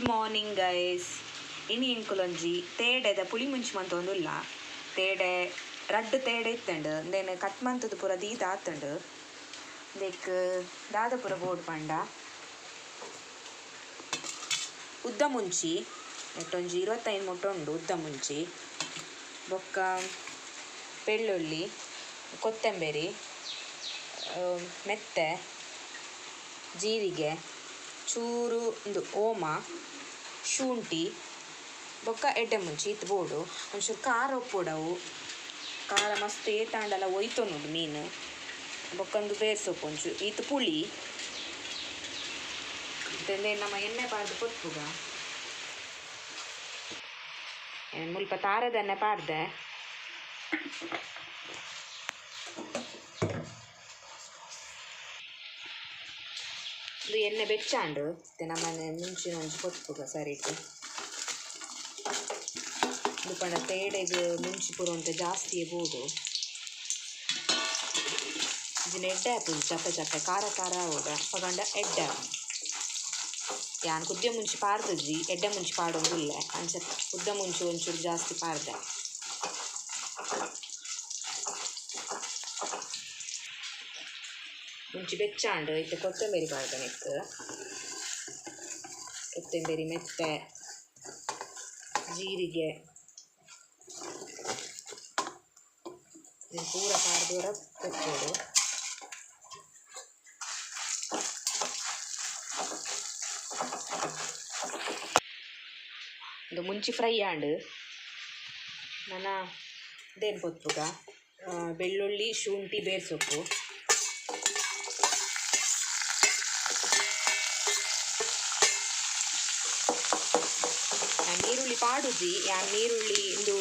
Good morning guys ಇನಿ ಎಂಕುಲೊಂಜಿ ತೇಡೆದ ಪುಳಿ ಮುಂಚಿ ಮಂತೊಂದುಲ್ಲ ತೇಡೆ ರಡ್ಡ್ ತೇಡೆ ಇತ್ತಂಡು ಇಂದೇನು cut ಮಂತದ ಪೂರ ದೀದ ಆತಂಡು ದೇಕ್ ದಾದ ಪೂರ ಬೋಡ್ ಪಂಡ ಉದ್ದ ಮುಂಚಿ ನೆಟ್ಟೊಂಜಿ ಇರುವತ್ತೈದು ಉಂಡು ಉದ್ದ ಮುಂಚಿ ಬೊಕ್ಕ ಬೆಳ್ಳುಳ್ಳಿ ಕೊತ್ತಂಬರಿ ಮೆತ್ತೆ ಜೀರಿಗೆ ಚೂರು ಒಂದು ಓಮ ಶುಂಠಿ, ಬೊಕ್ಕ ಎಡ್ಡೆ ಮುಂಚಿ ಇತ್ತು ಬೋಡು ಒಂಚೂರು ಖಾರ ಉಪ್ಪುಡವು ಖಾರ ಮಸ್ತ್ ಏತಾಂಡಲ ನೋಡು ಮೀನು. ಬೊಕ್ಕೊಂದು ಬೇರ್ ಸೊಪ್ಪು ಒಂಚೂರು ಇತ್ತು ಪುಳಿ. ನಮ್ಮ ಎಣ್ಣೆ ಪಾರ್ದು ಕೊಟ್ಬುಗ. ಮುಲ್ಪ ತಾರದ ಎಣ್ಣೆ ಇದು ಎಣ್ಣೆ ಬೆಚ್ಚಾಂಡು ನಮ್ಮನೆ ಮುಂಚಿನ ಒಂಜಿ ಕೊತ್ತುಗ ಸರಿಟ್ಟು ಇದು ಪಂಡ ತೇಡೆಗೆ ಮುಂಚಿ ಪೂರ ಜಾಸ್ತಿ ಜಾಸ್ತಿಯೇ ಬೋದು ಇದನ್ನ ಎಡ್ಡೆ ಹಾಪುದು ಚಪ್ಪ ಚಪ್ಪೆ ಖಾರ ಖಾರ ಹೋದ ಪಗಂಡ ಎಡ್ಡೆ ಯಾನ್ ಕುದ್ದೆ ಮುಂಚಿ ಪಾರ್ದಜ್ಜಿ ಎಡ್ಡೆ ಮುಂಚಿ ಪಾಡೊಂದುಲ್ಲೆ ಅಂಚ ಕುದ್ದ ಮುಂಚಿ ಒಂಚೂರು ಜಾಸ್ತಿ ಪಾರ್ದೆ ಮುಂಚಿ ಬೆಚ್ಚಾಂಡು ಇತ್ತೆ ಕೊತ್ತಂಬರಿ ಪಾಡ್ದೆ ನೆಕ್ ಕೊತ್ತಂಬರಿ ಮೆತ್ತೆ ಜೀರಿಗೆ ಇದನ್ನ ಪೂರ ಪಾಡ್ದೂರ ಕೊಚ್ಚೋಡು ಇದು ಮುಂಚಿ ಫ್ರೈ ಆಂಡ್ ನನ್ನ ಇದೇನು ಕೊತ್ತುಗ ಬೆಳ್ಳುಳ್ಳಿ ಶುಂಠಿ ಬೇರ್ ಸೊಪ್ಪು ಪಾಡುಜಿ ಯಾನ್ ನೀರುಳ್ಳಿ ಇಂದು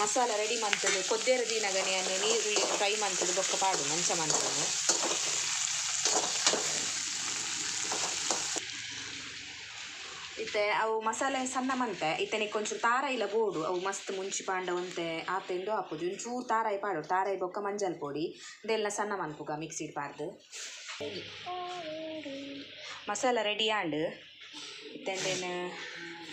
ಮಸಾಲ ರೆಡಿ ಮಂತದ್ದು ಕೊದ್ದೇರ ದಿನಗನೆ ಅನ್ನ ನೀರುಳ್ಳಿ ಫ್ರೈ ಮಂತದ್ದು, ಬೊಕ್ಕ ಪಾಡು, ಮಂಚ ಮಂತದ್ದು. ಇತ್ತೆ, ಅವು ಮಸಾಲೆ ಸಣ್ಣ ಮಂತೆ ಇತ್ತೆ ಕೊಂಚೂರು ತಾರ ಇಲ್ಲ ಬೋಡು ಅವು ಮಸ್ತ್ ಮುಂಚಿ ಪಾಂಡ ಒಂತೆ ಹಾಕೋದು ಹಾಪುದು ಒಂಚೂರು ತಾರಾಯಿ ಪಾಡು, ತಾರಾಯಿ ಬೊಕ್ಕ ಮಂಜಲ್ ಪೊಡಿ, ಇದೆಲ್ಲ ಸಣ್ಣ ಮನ್ಪುಗ ಮಿಕ್ಸಿಡ್ ಪಾರ್ದು masala ready and ಇತ್ತೆಂದೇನು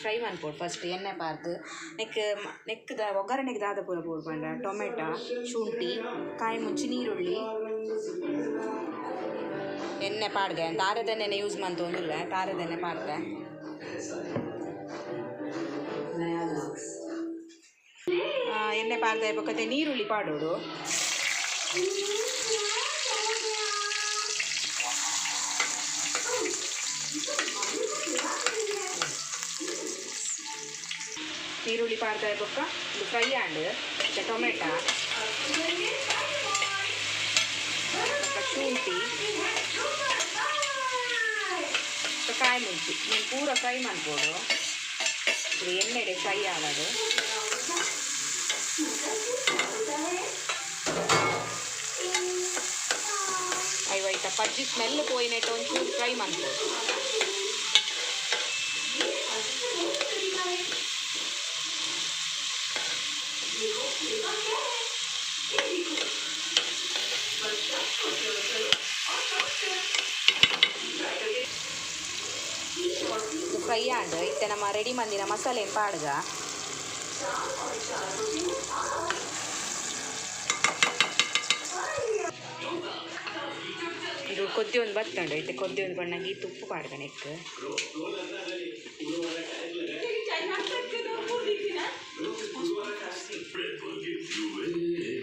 fry ಮನ್ಪೋಡು first ಎಣ್ಣೆ ಪಾರ್ದು ನೆಕ್ ಮ- ನೆಕ್ದ ಒಗ್ಗರಣೆಗೆ ದಾದ ಪೂರ ಬೋಡು ಪಂಡ ಟೊಮೆಟೊ ಶುಂಠಿ ಕಾಯಿ ಮುಂಚಿ ನೀರುಳ್ಳಿ ಎಣ್ಣೆ ಪಾಡ್ದೆ ತಾರದೆಣ್ಣೆನೆ ಯೂಸ್ ಮಂತೊಂದಿಲ್ಲ ತಾರದೆಣ್ಣೆ ಪಾಡ್ದೆ ಆ, ಎಣ್ಣೆ ಪಾರ್ದೆ ಪಕ್ಕತೆ ನೀರುಳ್ಳಿ ಪಾಡೋಡು ನೀರುಳ್ಳಿ ಪಾಡ್ದೆ ಪಕ್ಕ ಇದು ಫ್ರೈ ಆಂಡ್ ಮತ್ತೆ ಟೊಮೆಟೊ ಪಕ್ಕ ಶುಂಠಿ ಪಕ್ಕ ಕಾಯಿ ಮುಂಚಿ ನೀನು ಪೂರ ಫ್ರೈ ಮಾಡ್ಬೋದು ಇದು ಎಣ್ಣೆಗೆ ಫ್ರೈ ಆಗೋದು ಐವೈತ ಪಜ್ಜಿ ಸ್ಮೆಲ್ ಪೋಯಿನೆಟ್ಟು ಒಂಚೂರು ಫ್ರೈ ಮಾಡ್ಬೋದು ಆಂಡ್ ಇತ್ತೆ ನಮ್ಮ ರೆಡಿ ಮಂದಿನ ಮಸಾಲೆ ಪಾಡ್ಗ? ಇದು ಕೊದ್ದಿ ಒಂದು ಬತ್ತಂಡು ಇತ್ತೆ ಕೊದ್ದಿ ಒಂದು ಬಣ್ಣಗೆ ತುಪ್ಪು ಪಾಡ್ಗ ನೆಕ್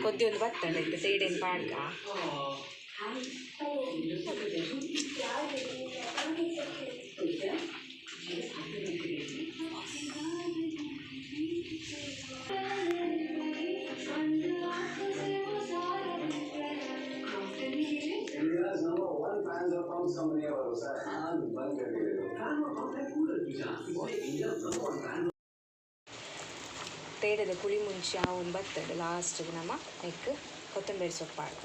ಕೊದ್ದಿ ಒಂದು ಬತ್ತಂಡು ಇತ್ತೆ ಸೈಡಿನ ಪಾಡ್ಗ? fans are from somebody else. I'm bang ತೇಡದ ಪುಳಿ ಮುಂಚೆ ಆ ಒಂದು ಬರ್ತದೆ ಲಾಸ್ಟಿಗೆ ನಮ್ಮ ನೆಕ್ ಕೊತ್ತಂಬರಿ ಸೊಪ್ಪು ಹಾಕ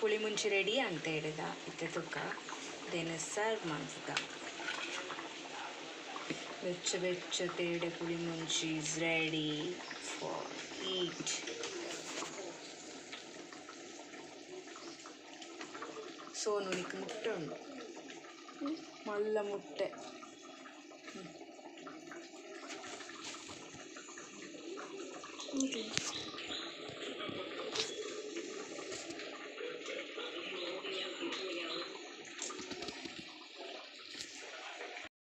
ಪುಳಿ ಮುಂಚಿ ರೆಡಿ ಅಂತ ಹೇಳಿದ ಇತ್ತೆ ತುಕ್ಕ ದೆನ್ ಸರ್ವ್ ಮಾಡ್ದ ಬೆಚ್ಚ ಬೆಚ್ಚ ತೇಡೆ ಪುಳಿ ಮುಂಚಿ is ready for heat Sonu Nick ಮುಟ್ಟೆ ಉಂಡು ಮಲ್ಲ ಮುಟ್ಟೆ ಇದು